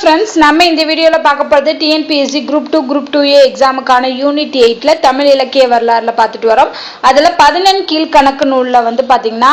Friends நம்ம இந்த வீடியோவில் பார்க்க போகிறது TNPSC group two group two A எக்ஸாமுக்கான unit எயிட்டில் தமிழ் இலக்கிய வரலாறுல பார்த்துட்டு வரோம். அதில் பதினெண் கீழ்கணக்கு நூலில் வந்து பார்த்தீங்கன்னா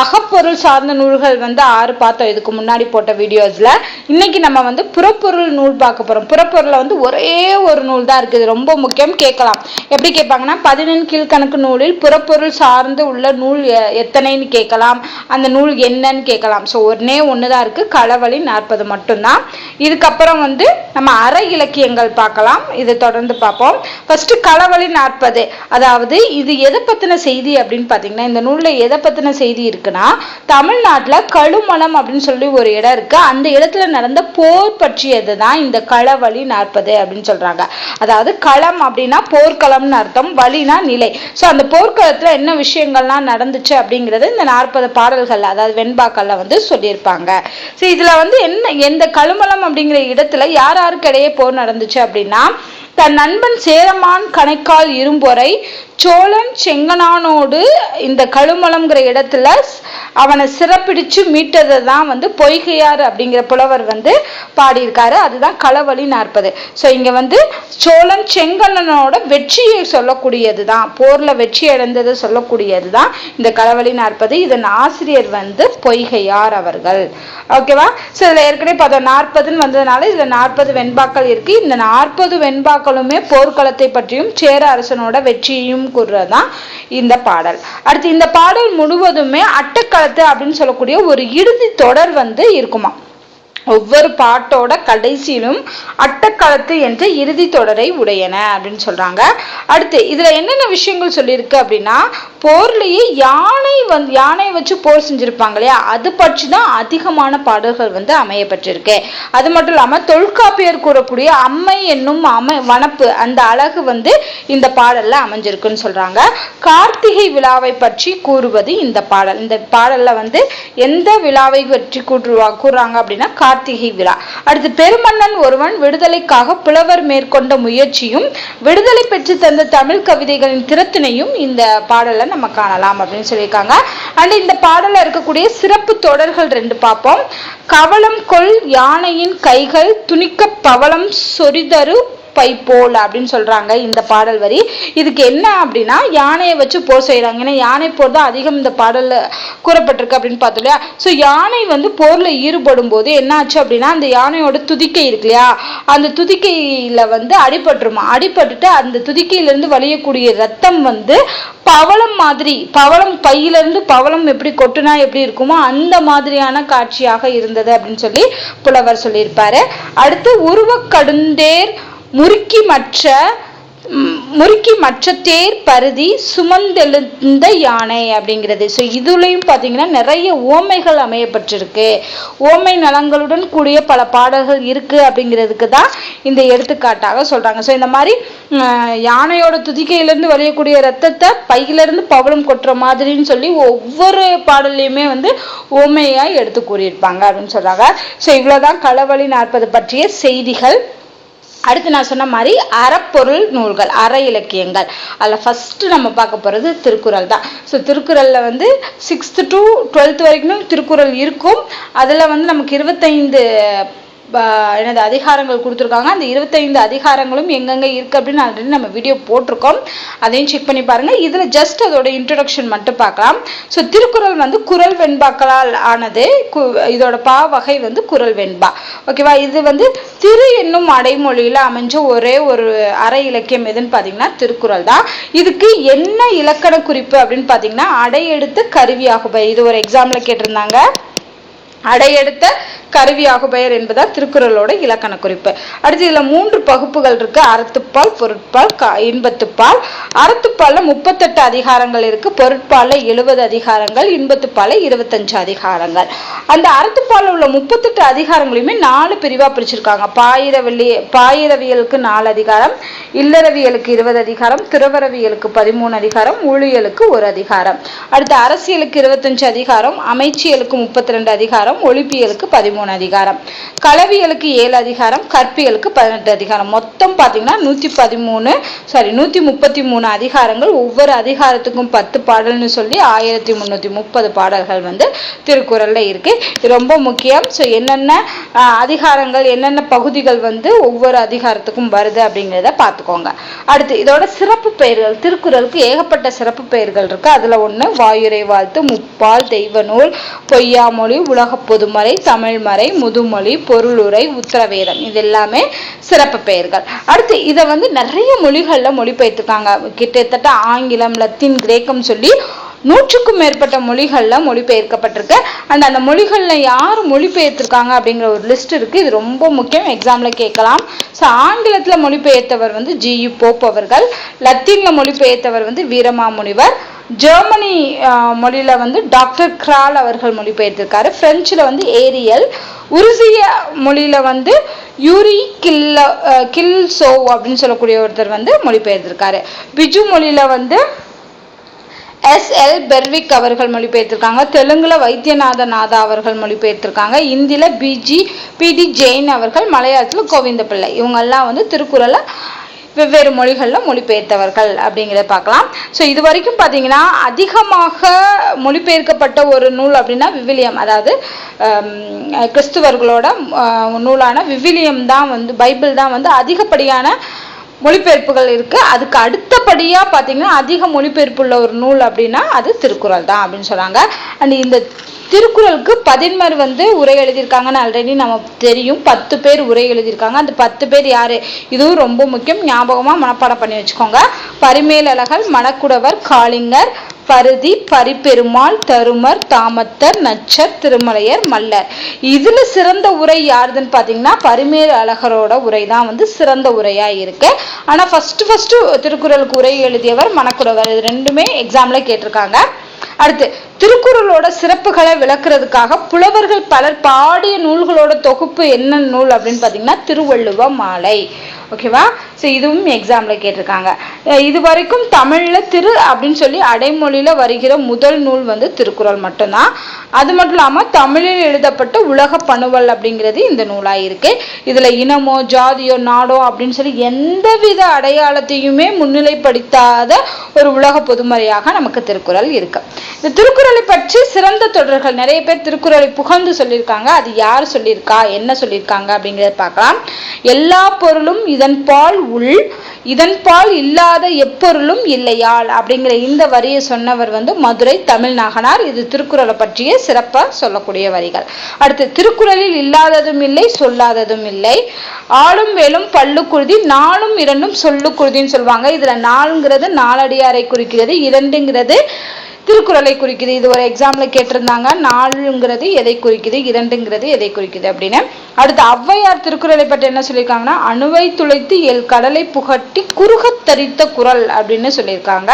அகப்பொருள் சார்ந்த நூல்கள் வந்து ஆறு பார்த்தோம். இதுக்கு முன்னாடி போட்ட வீடியோஸில் இன்றைக்கி நம்ம வந்து புறப்பொருள் நூல் பார்க்க போகிறோம் புறப்பொருளில் வந்து ஒரே ஒரு நூல் தான் இருக்குது. ரொம்ப முக்கியம். கேட்கலாம். எப்படி கேட்பாங்கன்னா பதினெண் கீழ்கணக்கு நூலில் புறப்பொருள் சார்ந்து உள்ள நூல் எ- எத்தனைன்னு கேட்கலாம். அந்த நூல் என்னன்னு கேட்கலாம். ஸோ ஒன்னே ஒன்று தான் இருக்குது களவழி நாற்பது மட்டும்தான். இதுக்கப்புறம் வந்து நம்ம அற இலக்கியங்கள் பார்க்கலாம். இதை தொடர்ந்து பார்ப்போம். ஃபர்ஸ்ட் களவழி நாற்பது. அதாவது இது எதை பற்றின செய்தி அப்படின்னு பார்த்தீங்கன்னா இந்த நூலில் எதை பற்றின செய்தி இருக்குன்னா தமிழ்நாட்டில் கழுமலம் அப்படின்னு சொல்லி ஒரு இடம் இருக்கு. அந்த இடத்துல நடந்த போர் பற்றியது தான் இந்த களவழி நாற்பது அப்படின்னு சொல்றாங்க. அதாவது களம் அப்படின்னா போர்க்களம்னு அர்த்தம் வழினா நிலை. ஸோ அந்த போர்க்களத்தில் என்ன விஷயங்கள்லாம் நடந்துச்சு அப்படிங்கிறது இந்த நாற்பது பாடல்கள் அதாவது வெண்பாக்கள்ல வந்து சொல்லியிருப்பாங்க. ஸோ இதில் வந்து என்ன எந்த கழுமலம் அப்படிங்கிற இடத்துல யார் யாருக்கிடையே போர் நடந்துச்சு அப்படின்னா தன் நண்பன் சேரமான் கணைக்கால் இரும்பொறை சோழன் செங்கனானோடு இந்த கழுமலம்ங்கிற இடத்துல அவனை சிறப்பிடிச்சு மீட்டதை தான் வந்து பொய்கையார் அப்படிங்கிற புலவர் வந்து பாடியிருக்காரு. அதுதான் களவழி நாற்பது. ஸோ இங்கே வந்து சோழன் செங்கண்ணனோட வெற்றியை சொல்லக்கூடியது தான். போரில் வெற்றி அடைந்ததை சொல்லக்கூடியது தான் இந்த களவழி நாற்பது. இதன் ஆசிரியர் வந்து பொய்கையார் அவர்கள். ஓகேவா ஸோ இதில் ஏற்கனவே பார்த்தோம் நாற்பதுன்னு வந்ததுனால இதில் நாற்பது வெண்பாக்கள் இருக்குது இந்த நாற்பது வெண்பாக்களுமே போர்க்களத்தை பற்றியும் சேர அரசனோட வெற்றியையும் கூறுறதுதான் இந்த பாடல். அடுத்து இந்த பாடல் முழுவதுமே அட்டக்களத்து அப்படின்னு சொல்லக்கூடிய ஒரு இறுதி தொடர் வந்து இருக்குமா? ஒவ்வொரு பாட்டோட கடைசியிலும் அட்டக்களத்து என்ற இறுதி தொடரை உடையன அப்படின்னு சொல்றாங்க. அடுத்து இதுல என்னென்ன விஷயங்கள் சொல்லியிருக்கு அப்படின்னா போர்லயே யானை வந்து யானை வச்சு போர் செஞ்சிருப்பாங்க இல்லையா? அது பற்றி தான் அதிகமான பாடல்கள் வந்து அமையப்பட்டிருக்கு அது மட்டும் இல்லாம தொல்காப்பியர் கூறக்கூடிய அம்மை என்னும் அமை வனப்பு அந்த அழகு வந்து இந்த பாடல்ல அமைஞ்சிருக்குன்னு சொல்றாங்க. கார்த்திகை விழாவை பற்றி கூறுவது இந்த பாடல். இந்த பாடல்ல வந்து எந்த விழாவை பற்றி கூற்றுவா கூறுறாங்க அப்படின்னா கார்த்திகை விழா. அடுத்து பெருமன்னன் ஒருவன் விடுதலைக்காக புலவர் மேற்கொண்ட முயற்சியும் விடுதலை பெற்று தந்த தமிழ் கவிதைகளின் திறத்தினையும் இந்த பாடல்ல நம்ம காணலாம் அப்படின்னு சொல்லியிருக்காங்க. அண்ட் இந்த பாடலில் இருக்கக்கூடிய சிறப்பு தொடர்கள் ரெண்டு பார்ப்போம். கவளம் கொள் யானையின் கைகள் துணிக்க பவளம் சொரிதரு பை போல் அப்படின்னு சொல்றாங்க இந்த பாடல் வரி. இதுக்கு என்ன அப்படின்னா யானையை வச்சு போர் செய்யறாங்க ஏன்னா யானை போர் தான் அதிகம் இந்த பாடல்ல கூறப்பட்டிருக்கு அப்படின்னு பார்த்தோம் இல்லையா? ஸோ யானை வந்து போர்ல ஈடுபடும் போது என்ன ஆச்சு அப்படின்னா அந்த யானையோட துதிக்கை இருக்கு இல்லையா? அந்த துதிக்கையில வந்து அடிபட்டுருமா? அடிபட்டுட்டு அந்த துதிக்கையிலிருந்து வழியக்கூடிய ரத்தம் வந்து பவளம் மாதிரி பவளம் பையில இருந்து பவளம் எப்படி கொட்டுனா எப்படி இருக்குமோ அந்த மாதிரியான காட்சியாக இருந்தது அப்படின்னு சொல்லி புலவர் சொல்லியிருப்பாரு. அடுத்து உருவக்கடுந்தேர் முறுக்கி மற்ற முறுக்கி மற்ற தேர் பருதி சுமந்தெழுந்த யானை அப்படிங்கிறது. ஸோ இதுலேயும் பார்த்தீங்கன்னா நிறைய ஓமைகள் அமையப்பட்டிருக்கு. ஓமை நலங்களுடன் கூடிய பல பாடல்கள் இருக்குது அப்படிங்கிறதுக்கு தான் இந்த எடுத்துக்காட்டாக சொல்கிறாங்க ஸோ இந்த மாதிரி யானையோட துதிக்கையிலேருந்து வழியக்கூடிய ரத்தத்தை பையிலேருந்து பவளம் கொட்டுற மாதிரின்னு சொல்லி ஒவ்வொரு பாடல்லையுமே வந்து ஓமையாக எடுத்து கூறியிருப்பாங்க அப்படின்னு சொல்கிறாங்க ஸோ இவ்வளோதான் களவழி நாற்பது பற்றிய செய்திகள். அடுத்து நான் சொன்ன மாதிரி அறப்பொருள் நூல்கள் அற இலக்கியங்கள். அதில் ஃபஸ்ட்டு நம்ம பார்க்க போகிறது திருக்குறள் தான். ஸோ திருக்குறளில் வந்து சிக்ஸ்த்து டு டுவெல்த் வரைக்கும் திருக்குறள் இருக்கும். அதில் வந்து நமக்கு இருபத்தைந்து எனது அதிகாரங்கள் கொடுத்துருக்காங்க. அந்த இருபத்தைந்து அதிகாரங்களும் எங்கெங்கே இருக்குது அப்படின்னு ஆல்ரெடி நம்ம வீடியோ போட்டிருக்கோம். அதையும் செக் பண்ணி பாருங்கள் இதில் ஜஸ்ட் அதோட இன்ட்ரடக்ஷன் மட்டும் பார்க்கலாம். ஸோ திருக்குறள் வந்து குறள் வெண்பாக்களால் ஆனது. கு- இதோட பா வகை வந்து குறள் வெண்பா. ஓகேவா இது வந்து திரு என்னும் அடைமொழியில் அமைஞ்ச ஒரே ஒரு அரை இலக்கியம் எதுன்னு பார்த்தீங்கன்னா திருக்குறள் தான். இதுக்கு என்ன இலக்கண குறிப்பு அப்படின்னு பார்த்தீங்கன்னா அடையெடுத்த கருவியாகுபை. இது ஒரு எக்ஸாம்ல கேட்டிருந்தாங்க. அடையெடுத்த கருவியாகு பெயர் என்பதா திருக்குறளோட இலக்கண குறிப்பு அடுத்து இதுல மூன்று பகுப்புகள் இருக்கு. அறத்துப்பால் பொருட்பால் க- இன்பத்துப்பால். அறத்துப்பாலில் முப்பத்தெட்டு அதிகாரங்கள் இருக்கு. பொருட்பால எழுபது அதிகாரங்கள் இன்பத்துப்பால்ல இருபத்தஞ்சு அதிகாரங்கள். அந்த அறத்துப்பாலில் உள்ள முப்பத்தெட்டு அதிகாரங்களையுமே நாலு பிரிவா பிரிச்சிருக்காங்க. பாயிரவெளி பாயிரவியலுக்கு நாலு அதிகாரம் இல்லறவியலுக்கு இருபது அதிகாரம் துறவரவியலுக்கு பதிமூணு அதிகாரம் ஊழியலுக்கு ஒரு அதிகாரம். அடுத்து அரசியலுக்கு இருபத்தஞ்சு அதிகாரம் அமைச்சியலுக்கு முப்பத்தி ரெண்டு அதிகாரம் ஒழிப்பியலுக்கு பதிமூணு மூணு அதிகாரம். களவியலுக்கு ஏழு அதிகாரம் கற்பியலுக்கு பதினெட்டு அதிகாரம். மொத்தம் பார்த்தீங்கன்னா நூற்றி பதிமூணு சாரி நூற்றி முப்பத்தி மூணு அதிகாரங்கள். ஒவ்வொரு அதிகாரத்துக்கும் பத்து பாடல்னு சொல்லி ஆயிரத்தி முந்நூற்றி முப்பது பாடல்கள் வந்து திருக்குறளில் இருக்கு. இது ரொம்ப முக்கியம். ஸோ என்னென்ன அதிகாரங்கள் என்னென்ன பகுதிகள் வந்து ஒவ்வொரு அதிகாரத்துக்கும் வருது அப்படிங்கிறத பார்த்துக்கோங்க அடுத்து இதோட சிறப்பு பெயர்கள் திருக்குறளுக்கு ஏகப்பட்ட சிறப்பு பெயர்கள் இருக்கு. அதுல ஒன்று வாயுரை வாழ்த்து முப்பால் தெய்வ நூல் பொய்யாமொழி உலக பொதுமறை தமிழ்மறை முதுமொழி பொருளுரை உத்தரவேதம் இது எல்லாமே சிறப்பு பெயர்கள். அடுத்து இதை வந்து நிறைய மொழிகள்ல மொழிபெயர்த்துக்காங்க. கிட்டத்தட்ட ஆங்கிலம் லத்தீன் கிரேக்கம் சொல்லி நூற்றுக்கும் மேற்பட்ட மொழிகளில் மொழிபெயர்க்கப்பட்டிருக்கு. அண்ட் அந்த மொழிகளில் யார் மொழிபெயர்த்திருக்காங்க அப்படிங்கிற ஒரு லிஸ்ட் இருக்குது இது ரொம்ப முக்கியம். எக்ஸாம்ல கேட்கலாம். ஸோ ஆங்கிலத்தில் மொழிபெயர்த்தவர் வந்து ஜி யு போப் அவர்கள். லத்தீனில் மொழிபெயர்த்தவர் வந்து வீரமாமுனிவர். ஜெர்மனி மொழியில் வந்து டாக்டர் கிரால் அவர்கள் மொழிபெயர்த்திருக்காரு. ஃப்ரெஞ்சில் வந்து ஏரியல். உருசிய மொழியில் வந்து யூரி கில்ல கில்சோ அப்படின்னு சொல்லக்கூடிய ஒருத்தர் வந்து மொழிபெயர்த்திருக்காரு. பிஜு மொழியில் வந்து எஸ் எல் பெர்விக் அவர்கள் மொழிபெயர்த்திருக்காங்க. தெலுங்குல வைத்தியநாத நாதா அவர்கள் மொழிபெயர்த்திருக்காங்க. இந்தியில பிஜி பிடி ஜெயின் அவர்கள் மலையாளத்தில் கோவிந்த பிள்ளை இவங்கெல்லாம் வந்து திருக்குறளை வெவ்வேறு மொழிகளில் மொழிபெயர்த்தவர்கள் அப்படிங்கிறத பார்க்கலாம். ஸோ இது வரைக்கும் பார்த்தீங்கன்னா அதிகமாக மொழிபெயர்க்கப்பட்ட ஒரு நூல் அப்படின்னா விவிலியம். அதாவது கிறிஸ்துவர்களோட நூலான விவிலியம் தான் வந்து பைபிள் தான் வந்து அதிகப்படியான மொழிபெயர்ப்புகள் இருக்கு. அதுக்கு அடுத்தபடியா பாத்தீங்கன்னா அதிக மொழிபெயர்ப்பு உள்ள ஒரு நூல் அப்படின்னா அது திருக்குறள் தான் அப்படின்னு சொல்றாங்க. அண்ட் இந்த திருக்குறளுக்கு பதின்மர் வந்து உரை எழுதியிருக்காங்கன்னு ஆல்ரெடி நம்ம தெரியும். பத்து பேர் உரை எழுதியிருக்காங்க. அந்த பத்து பேர் யாரு? இதுவும் ரொம்ப முக்கியம். ஞாபகமாக மனப்பாடம் பண்ணி வச்சுக்கோங்க. பரிமேலழகர் மணக்குடவர் காளிங்கர் பருதி பரிப்பெருமாள் தருமர் தாமத்தர் நச்சர் திருமலையர் மல்லர். இதில் சிறந்த உரை யாருதுன்னு பார்த்தீங்கன்னா பரிமேல் அழகரோட உரை தான் வந்து சிறந்த உரையாக இருக்கு. ஆனால் ஃபஸ்ட்டு ஃபஸ்ட்டு திருக்குறளுக்கு உரை எழுதியவர் மணக்குடவர். இது ரெண்டுமே எக்ஸாமில் கேட்டிருக்காங்க. அடுத்து திருக்குறளோட சிறப்புகளை விளக்குறதுக்காக புலவர்கள் பலர் பாடிய நூல்களோட தொகுப்பு என்ன நூல் அப்படின்னு பாத்தீங்கன்னா திருவள்ளுவ மாலை. ஓகேவா ஸோ இதுவும் எக்ஸாமில் கேட்டிருக்காங்க. இது வரைக்கும் தமிழில் திரு அப்படின்னு சொல்லி அடைமொழியில் வருகிற முதல் நூல் வந்து திருக்குறள் மட்டும்தான். அது மட்டும் இல்லாமல் தமிழில் எழுதப்பட்ட உலக பணுவல் அப்படிங்கிறது இந்த நூலாக இருக்குது இதில் இனமோ ஜாதியோ நாடோ அப்படின்னு சொல்லி எந்தவித அடையாளத்தையுமே முன்னிலைப்படுத்தாத ஒரு உலக பொதுமறையாக நமக்கு திருக்குறள் இருக்குது இந்த திருக்குறளை பற்றி சிறந்த தொடர்கள் நிறைய பேர் திருக்குறளை புகழ்ந்து சொல்லியிருக்காங்க. அது யார் சொல்லியிருக்கா? என்ன சொல்லியிருக்காங்க அப்படிங்கிறத பார்க்கலாம். எல்லா பொருளும் இதன் பால் உள் இதன் பால் இல்லாத எப்பொருளும் இல்லையால் அப்படிங்கிற இந்த வரியை சொன்னவர் வந்து மதுரை தமிழ் நாகனார். இது திருக்குறளை பற்றிய சிறப்பாக சொல்லக்கூடிய வரிகள். அடுத்து திருக்குறளில் இல்லாததும் இல்லை சொல்லாததும் இல்லை. ஆளும் வேலும் பல்லுக்குருதி நாளும் இரண்டும் சொல்லுக்குருதின்னு சொல்லுவாங்க. இதுல நாலுங்கிறது நாலடியாரை குறிக்கிறது இரண்டுங்கிறது திருக்குறளை குறிக்குது. இது ஒரு எக்ஸாம்பிள் கேட்டிருந்தாங்க. நாலுங்கிறது எதை குறிக்குது இரண்டுங்கிறது எதை குறிக்குது அப்படின்னு. அடுத்து ஔவையார் திருக்குறளை பற்றி என்ன சொல்லியிருக்காங்கன்னா அணுவை துளைத்து எல் கடலை புகட்டி குறுகத் தரித்த குரல் அப்படின்னு சொல்லியிருக்காங்க.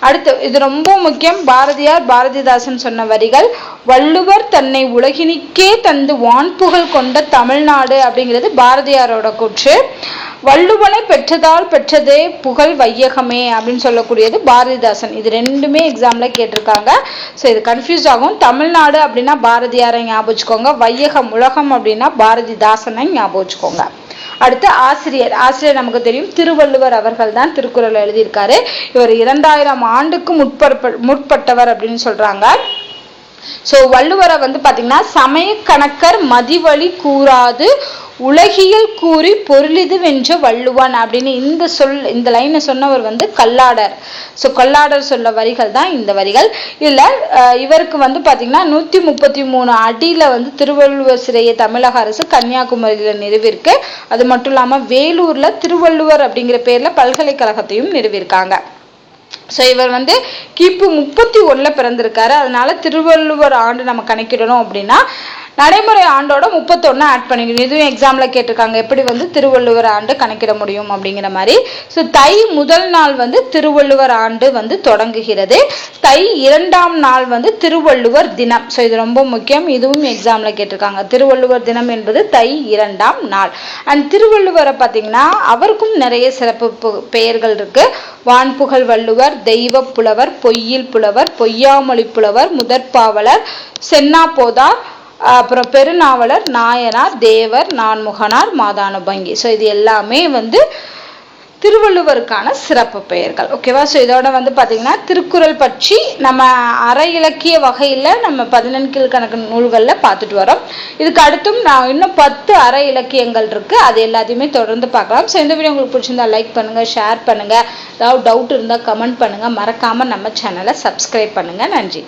அடுத்து இது ரொம்ப முக்கியம். பாரதியார் பாரதிதாசன் சொன்ன வரிகள் வள்ளுவர் தன்னை உலகினிக்கே தந்து வான்புகழ் கொண்ட தமிழ்நாடு அப்படிங்கிறது பாரதியாரோட கூற்று. வள்ளுவனை பெற்றதால் பெற்றதே புகழ் வையகமே அப்படின்னு சொல்லக்கூடியது பாரதிதாசன். இது ரெண்டுமே எக்ஸாம்ல கேட்டிருக்காங்க. ஸோ இது கன்ஃபியூஸ் ஆகும். தமிழ்நாடு அப்படின்னா பாரதியாரை ஞாபகம் வச்சுக்கோங்க. வையகம் உலகம் அப்படின்னா பாரதிதாசனை ஞாபகம் வச்சுக்கோங்க. அடுத்து ஆசிரியர். ஆசிரியர் நமக்கு தெரியும். திருவள்ளுவர் அவர்கள் தான் திருக்குறள் எழுதியிருக்காரு. இவர் இரண்டாயிரம் ஆண்டுக்கு முற்ப முற்பட்டவர் அப்படின்னு சொல்றாங்க. ஸோ வள்ளுவரை வந்து பாத்தீங்கன்னா சமய கணக்கர் மதிவழி கூறாது உலகியல் கூறி பொருளிது வென்ற அப்படின்னு இந்த சொல் இந்த லைனை சொன்னவர் வந்து கல்லாடர். ஸோ கல்லாடர் சொல்ல வரிகள் தான் இந்த வரிகள். இல்லை இவருக்கு வந்து பார்த்தீங்கன்னா நூற்றி முப்பத்தி மூணு அடியில் வந்து திருவள்ளுவர் சிறையை தமிழக அரசு கன்னியாகுமரியில் நிறுவிருக்கு அது மட்டும் இல்லாமல் வேலூரில் திருவள்ளுவர் அப்படிங்கிற பேரில் பல்கலைக்கழகத்தையும் நிறுவியிருக்காங்க. ஸோ இவர் வந்து கிபி முப்பத்தி ஒன்றில் பிறந்திருக்காரு. அதனால திருவள்ளுவர் ஆண்டு நம்ம கணக்கிடணும் அப்படின்னா நடைமுறை ஆண்டோட முப்பத்தொன்னு ஆட் பண்ணிக்கணும். இதுவும் எக்ஸாம்ல கேட்டிருக்காங்க. எப்படி வந்து திருவள்ளுவர் ஆண்டு கணக்கிட முடியும் அப்படிங்கிற மாதிரி. ஸோ தை முதல் நாள் வந்து திருவள்ளுவர் ஆண்டு வந்து தொடங்குகிறது. தை இரண்டாம் நாள் வந்து திருவள்ளுவர் தினம். ஸோ இது ரொம்ப முக்கியம். இதுவும் எக்ஸாம்ல கேட்டிருக்காங்க. திருவள்ளுவர் தினம் என்பது தை இரண்டாம் நாள். அண்ட் திருவள்ளுவரை பார்த்தீங்கன்னா அவருக்கும் நிறைய சிறப்பு பெயர்கள் இருக்கு. வான்புகழ் வள்ளுவர் தெய்வ புலவர் பொய்யில் புலவர் பொய்யாமொழி புலவர் முதற்பாவலர் சென்னா போதார் அப்புறம் பெருநாவலர் நாயனார் தேவர் நான்முகனார் மாதானுபங்கி. ஸோ இது எல்லாமே வந்து திருவள்ளுவருக்கான சிறப்பு பெயர்கள். ஓகேவா ஸோ இதோட வந்து பார்த்தீங்கன்னா திருக்குறள் பற்றி நம்ம அற இலக்கிய வகையில் நம்ம பதினெண்கீழ் கணக்கு நூல்களில் பார்த்துட்டு வரோம். இதுக்கு அடுத்தும் நான் இன்னும் பத்து அற இலக்கியங்கள் இருக்குது அது எல்லாத்தையுமே தொடர்ந்து பார்க்கலாம். ஸோ இந்த வீடியோ உங்களுக்கு பிடிச்சிருந்தா லைக் பண்ணுங்கள் ஷேர் பண்ணுங்கள் ஏதாவது டவுட் இருந்தால் கமெண்ட் பண்ணுங்கள் மறக்காமல் நம்ம சேனலை சப்ஸ்கிரைப் பண்ணுங்கள் நன்றி.